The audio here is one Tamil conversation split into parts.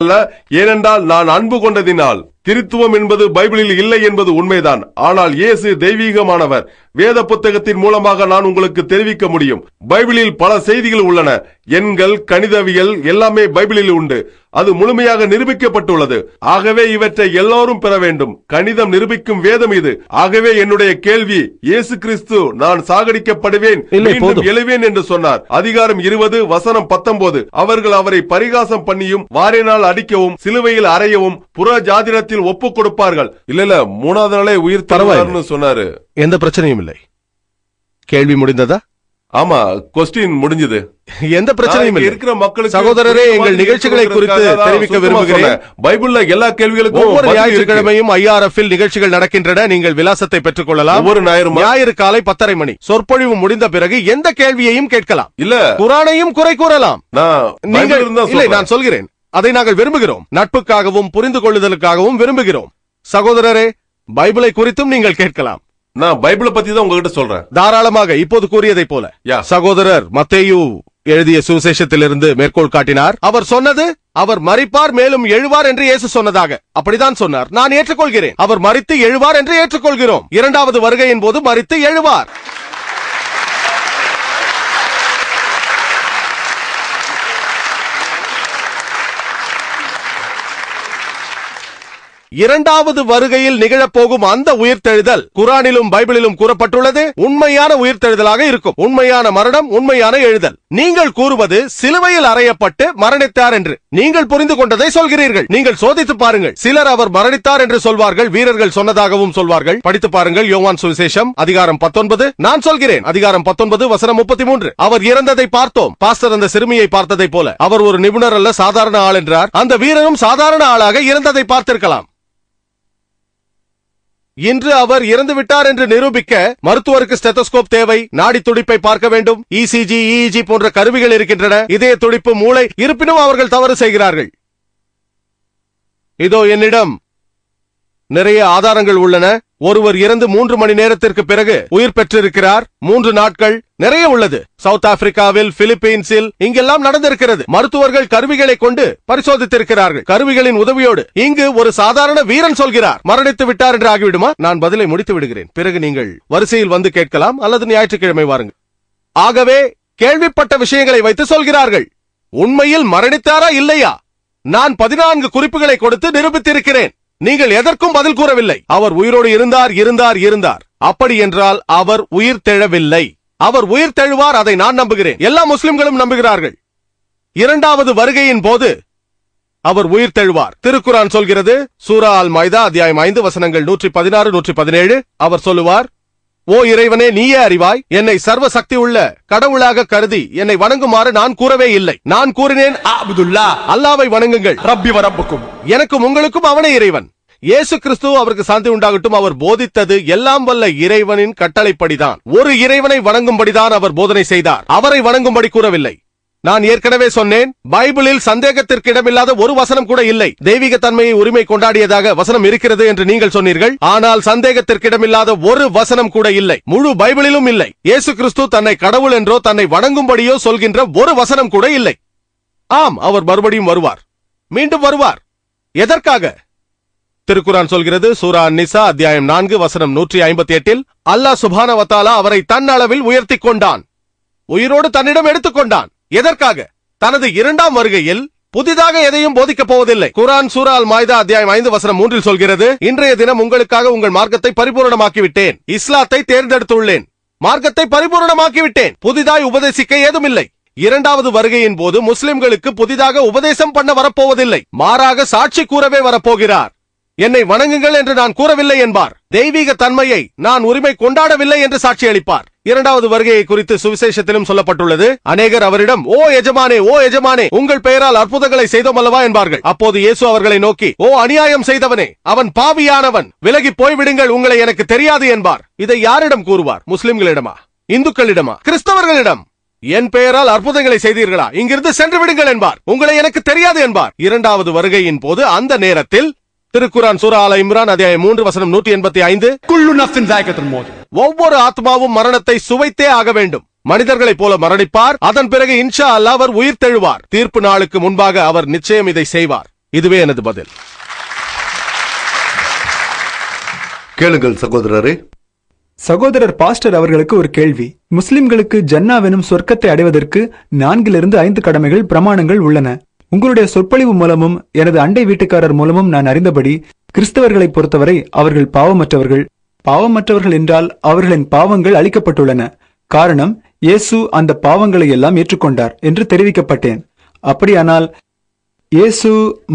அல்ல ஏனென்றால் நான் அன்பு கொண்டதினால். திருத்துவம் என்பது பைபிளில் இல்லை என்பது உண்மைதான். ஆனால் இயேசு தெய்வீகமானவர். வேத புத்தகத்தின் மூலமாக நான் உங்களுக்கு தெரிவிக்க முடியும். பைபிளில் பல செய்திகள் உள்ளன. எண்கள் கணிதவியல் எல்லாமே பைபிளில் உண்டு. அது முழுமையாக நிரூபிக்கப்பட்டுள்ளது. ஆகவே இவற்றை எல்லோரும் பெற வேண்டும். கணிதம் நிரூபிக்கும் வேதம் இது. ஆகவே என்னுடைய கேள்வி இயேசு கிறிஸ்து நான் சாகடிக்கப்படுவேன் மீண்டும். எழுவேன் என்று சொன்னார். அதிகாரம் இருபது வசனம் பத்தொன்பது. அவர்கள் அவரை பரிகாசம் பண்ணியும் வாரினால் அடிக்கவும் சிலுவையில் அறையவும் புற ஜாதிரத்தில் ஒப்புக் கொடுப்பார்கள். இல்ல இல்ல மூணாவது நாளே உயிர் தருவார்னு சொன்னாரு. எந்த பிரச்சனையும் இல்லை. கேள்வி முடிந்ததா? ஆமா கொஸ்டின் முடிஞ்சது. எந்த பிரச்சனையும் இருக்கிற மக்களுக்கு சகோதரரே, எங்கள் நிகழ்ச்சிகளை குறித்து தெரிவிக்க விரும்புகிறேன். பைபிள்ல எல்லா கேள்விகளுக்கும் ஒவ்வொரு. ஞாயிற்றுக்கிழமையும் ஐஆர்எஃப் நிகழ்ச்சிகள் நடக்கின்றன. நீங்கள் விலாசத்தை பெற்றுக் கொள்ளலாம் ஒவ்வொரு ஞாயிறுமா? ஞாயிறு காலை பத்தரை மணி. சொற்பொழிவு முடிந்த பிறகு எந்த கேள்வியையும் கேட்கலாம். இல்ல. குரானையும் குறை கூறலாம். நான் நீங்கள். நான் சொல்கிறேன். அதை நாங்கள் விரும்புகிறோம். நட்புக்காகவும் புரிந்து கொள்ளுதலுக்காகவும் விரும்புகிறோம். சகோதரரே பைபிளை குறித்தும் நீங்கள் கேட்கலாம். நான் பைபிளை பத்தி தான் உங்ககிட்ட சொல்றேன். தாராளமாக இப்போது கூறியதைப் போல. யா. சகோதரர் மத்தேயு எழுதிய சுவிசேஷத்திலிருந்து மேற்கோள் காட்டினார் அவர் சொன்னது அவர் மரிப்பார் மேலும் எழுவார் என்று இயேசு சொன்னதாக. அப்படிதான் சொன்னார். நான் ஏற்றுக்கொள்கிறேன். அவர் மரித்து எழுவார் என்று ஏற்றுக்கொள்கிறோம். இரண்டாவது வருகையின் போது மரித்து எழுவார். இரண்டாவது வருகையில் நிகழப்போகும் அந்த உயிர்த்தெழுதல் குரானிலும் பைபிளிலும் கூறப்பட்டுள்ளது. உண்மையான உயிர்த்தெழுதலாக இருக்கும். உண்மையான மரணம் உண்மையான எழுதல். நீங்கள் கூறுவது சிலுவையில் அறையப்பட்டு மரணித்தார் என்று. நீங்கள் புரிந்து கொண்டதை சொல்கிறீர்கள். நீங்கள் சோதித்து பாருங்கள். சிலர் அவர் மரணித்தார் என்று சொல்வார்கள். வீரர்கள் சொன்னதாகவும் சொல்வார்கள். படித்து பாருங்கள். யோவான் சுவிசேஷம் அதிகாரம் பத்தொன்பது. நான் சொல்கிறேன். அதிகாரம் பத்தொன்பது வசனம் முப்பத்தி மூன்று அவர் இறந்ததை பார்த்தோம். பாஸ்டர் அந்த சிறுமியை பார்த்ததை போல. அவர் ஒரு நிபுணர் அல்ல சாதாரண ஆள் என்றார். அந்த வீரனும் சாதாரண ஆளாக இறந்ததை பார்த்திருக்கலாம். இன்று அவர் இறந்து விட்டார் என்று நிரூபிக்க மருத்துவருக்கு ஸ்டெத்தோஸ்கோப் தேவை. நாடி துடிப்பை பார்க்க வேண்டும். இசிஜி இஇஜி போன்ற கருவிகள் இருக்கின்றன. இதய துடிப்பு மூளை இருப்பினும் அவர்கள் தவறு செய்கிறார்கள். இதோ என்னிடம் நிறைய ஆதாரங்கள் உள்ளன. ஒருவர் இறந்து மூன்று மணி நேரத்திற்கு பிறகு உயிர் பெற்றிருக்கிறார். மூன்று நாட்கள் நிறைய உள்ளது. சவுத் ஆப்பிரிக்காவில் பிலிப்பீன்ஸில் இங்கெல்லாம் நடந்திருக்கிறது. மருத்துவர்கள் கருவிகளை கொண்டு பரிசோதித்திருக்கிறார்கள். கருவிகளின் உதவியோடு இங்கு ஒரு சாதாரண வீரன் சொல்கிறார். மரணித்து விட்டார் என்று ஆகிவிடுமா? நான் பதிலை முடித்து விடுகிறேன். பிறகு நீங்கள் வரிசையில் வந்து கேட்கலாம் அல்லது ஞாயிற்றுக்கிழமை வாருங்கள். ஆகவே கேள்விப்பட்ட விஷயங்களை வைத்து சொல்கிறார்கள். உண்மையில் மரணித்தாரா இல்லையா? நான் பதினான்கு குறிப்புகளை கொடுத்து நிரூபித்திருக்கிறேன். நீங்கள் எதற்கும் பதில் கூறவில்லை. அவர் உயிரோடு இருந்தார் இருந்தார் இருந்தார். அப்படி என்றால் அவர் உயிர் தெழவில்லை. அவர் உயிர் தெழுவார் அதை நான் நம்புகிறேன். எல்லா முஸ்லிம்களும் நம்புகிறார்கள். இரண்டாவது வருகையின் போது அவர் உயிர் தெழுவார். திருக்குரான் சொல்கிறது சூரா அல் மைதா அத்தியாயம் ஐந்து வசனங்கள் நூற்றி பதினாறு நூற்றி பதினேழு. அவர் சொல்லுவார் ஓ இறைவனே நீயே அறிவாய். என்னை சர்வ சக்தி உள்ள கடவுளாக கருதி என்னை வணங்குமாறு நான் கூறவே இல்லை. நான் கூறினேன் அப்துல்லா அல்லாவை வணங்குங்கள். ரப்பி வரப்புக்கும் எனக்கும் உங்களுக்கும் அவனே இறைவன். இயேசு கிறிஸ்து அவருக்கு சாந்தி உண்டாகட்டும். அவர் போதித்தது எல்லாம் வல்ல இறைவனின் கட்டளைப்படிதான். ஒரு இறைவனை வணங்கும்படிதான் அவர் போதனை செய்தார். அவரை வணங்கும்படி கூறவில்லை. நான் ஏற்கனவே சொன்னேன் பைபிளில் சந்தேகத்திற்கு இடமில்லாத ஒரு வசனம் கூட இல்லை. தெய்வீக தன்மையை உரிமை கொண்டாடியதாக வசனம் இருக்கிறது என்று நீங்கள் சொன்னீர்கள். ஆனால் சந்தேகத்திற்கு இடமில்லாத ஒரு வசனம் கூட இல்லை. முழு பைபிளிலும் இல்லை. இயேசு கிறிஸ்து தன்னை கடவுள் என்றோ தன்னை வணங்கும்படியோ சொல்கின்ற ஒரு வசனம் கூட இல்லை. ஆம் அவர் மறுபடியும் வருவார். மீண்டும் வருவார். எதற்காக? திருக்குரான் சொல்கிறது சூரா நிசா அத்தியாயம் நான்கு வசனம் நூற்றி ஐம்பத்தி எட்டில் அல்லாஹ் சுபான வத்தாலா அவரை தன் அளவில் உயர்த்தி கொண்டான். உயிரோடு தன்னிடம் எடுத்துக்கொண்டான் எதற்காக? தனது இரண்டாம் வருகையில் புதிதாக எதையும் போதிக்கப் போவதில்லை. குரான் சூரா அல் மாய்தா அத்தியாயம் ஐந்து வசனம் மூன்றில் சொல்கிறது இன்றைய தினம் உங்களுக்காக உங்கள் மார்க்கத்தை பரிபூரணமாக்கி விட்டேன் இஸ்லாத்தை தேர்ந்தெடுத்துள்ளேன். மார்க்கத்தை பரிபூரணமாக்கி விட்டேன் புதிதாய் உபதேசிக்க ஏதும் இல்லை இரண்டாவது வருகையின் போது முஸ்லிம்களுக்கு புதிதாக உபதேசம் பண்ண வரப்போவதில்லை. மாறாக சாட்சி கூறவே வரப்போகிறார். என்னை வணங்குங்கள் என்று நான் கூறவில்லை என்பார். தெய்வீக தன்மையை நான் உரிமை கொண்டாடவில்லை என்று சாட்சி அளிப்பார் இரண்டாவது வருகையை குறித்து சுவிசேஷத்திலும் சொல்லப்பட்டுள்ளது. அநேகர் அவரிடம் ஓ எஜமானே ஓ எஜமானே உங்கள் பெயரால் அற்புதங்களை செய்தோம் அல்லவா? என்பார்கள். அப்போது இயேசு அவர்களை நோக்கி ஓ அநியாயம் செய்தவனே அவன் பாவியானவன் விலகி போய்விடுங்கள் உங்களை எனக்கு தெரியாது என்பார். இதை யாரிடம் கூறுவார்? முஸ்லிம்களிடமா? இந்துக்களிடமா? கிறிஸ்தவர்களிடம்? என் பெயரால் அற்புதங்களை செய்தீர்களா? இங்கிருந்து சென்று விடுங்கள் என்பார். உங்களை எனக்கு தெரியாது என்பார். இரண்டாவது வருகையின் போது அந்த நேரத்தில் திருக்குரான் சூரா ஆல இம்ரான் அத்தியாயம் மூன்று வசனம் நூற்றி எண்பத்தி ஐந்து. ஒவ்வொரு ஆத்மாவும் மரணத்தை சுவைத்தே ஆக வேண்டும். மனிதர்களைப் போல மரணிப்பார். அதன் பிறகு இன்ஷா அல்லாஹ் அவர் உயிர் தெழுவார். தீர்ப்பு நாளுக்கு முன்பாக அவர் நிச்சயம் இதை செய்வார். இதுவே எனது பதில். கேளுங்கள் சகோதரரே. சகோதரர் பாஸ்டர் அவர்களுக்கு ஒரு கேள்வி. முஸ்லிம்களுக்கு ஜன்னாவெனும் சொர்க்கத்தை அடைவதற்கு நான்கிலிருந்து ஐந்து கடமைகள் பிரமாணங்கள் உள்ளன. உங்களுடைய சொற்பொழிவு மூலமும் எனது அண்டை வீட்டுக்காரர் மூலமும் நான் அறிந்தபடி கிறிஸ்தவர்களை பொறுத்தவரை அவர்கள் பாவமற்றவர்கள். பாவமற்றவர்கள் என்றால் அவர்களின் பாவங்கள் அளிக்கப்பட்டுள்ளன காரணம் இயேசு அந்த பாவங்களை எல்லாம் ஏற்றுக்கொண்டார் என்று தெரிவிக்கப்பட்டேன். அப்படியானால் இயேசு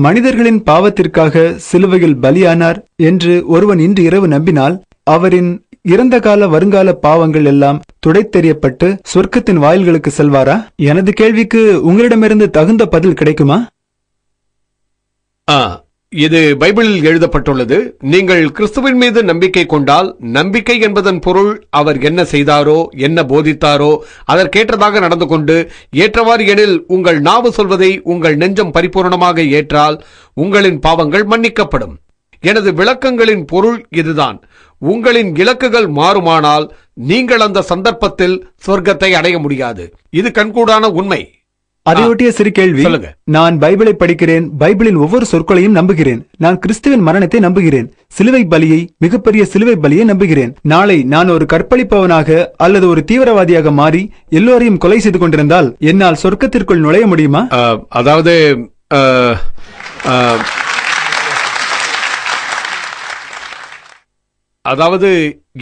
மனிதர்களின் பாவத்திற்காக சிலுவையில் பலியானார் என்று ஒருவன் இன்று இரவு நம்பினால் அவரின் இறந்த கால வருங்கால பாவங்கள் எல்லாம் துடைத்தெறியப்பட்டு சொர்க்கத்தின் வாயில்களுக்கு செல்வாரா? எனது கேள்விக்கு உங்களிடமிருந்து தகுந்த பதில் கிடைக்குமா? ஆ, இது பைபிளில் எழுதப்பட்டுள்ளது. நீங்கள் கிறிஸ்துவின் மீது நம்பிக்கை கொண்டால் நம்பிக்கை என்பதன் பொருள் அவர் என்ன செய்தாரோ என்ன போதித்தாரோ அதற்கேற்றதாக நடந்து கொண்டு ஏற்றவாறு எனில் உங்கள் நாவு சொல்வதை உங்கள் நெஞ்சம் பரிபூரணமாக ஏற்றால் உங்களின் பாவங்கள் மன்னிக்கப்படும். எனது விளக்கங்களின் பொருள் இதுதான். உங்களின் இலக்குகள் மாறுமானால் நீங்கள் அந்த சந்தர்ப்பத்தில் சொர்க்கத்தை அடைய முடியாது. இது கண்கூடான உண்மை. அதையொட்டிய சிறு கேள்வி. சொல்லுங்க. நான் பைபிளை படிக்கிறேன். பைபிளின் ஒவ்வொரு சொற்களையும் நம்புகிறேன். நான் கிறிஸ்துவின் மரணத்தை நம்புகிறேன். சிலுவை பலியை மிகப்பெரிய சிலுவை பலியை நம்புகிறேன். நாளை நான் ஒரு கற்பழிப்பவனாக அல்லது ஒரு தீவிரவாதியாக மாறி எல்லோரையும் கொலை செய்து கொண்டிருந்தால் என்னால் சொர்க்கத்திற்குள் நுழைய முடியுமா? அதாவது ஆ, ஆ, அதாவது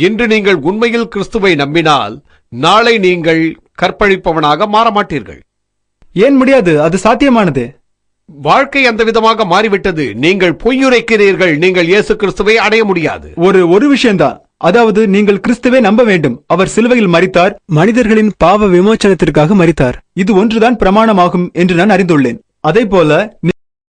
இன்று நீங்கள் உண்மையில் கிறிஸ்துவை நம்பினால் நாளை நீங்கள் கற்பழிப்பவனாக மாற மாட்டீர்கள் ஏன் முடியாது? அது சாத்தியமானது. வாழ்க்கை அந்த விதமாக மாறிவிட்டது. நீங்கள் பொய்யுரைக்கிறீர்கள். நீங்கள் இயேசு கிறிஸ்துவை அடைய முடியாது. ஒரு ஒரு விஷயம்தான். அதாவது நீங்கள் கிறிஸ்துவை நம்ப வேண்டும். அவர் சிலுவையில் மரித்தார். மனிதர்களின் பாவ விமோச்சனத்திற்காக மரித்தார். இது ஒன்றுதான் பிரமாணமாகும் என்று நான் அறிந்துள்ளேன். அதே போல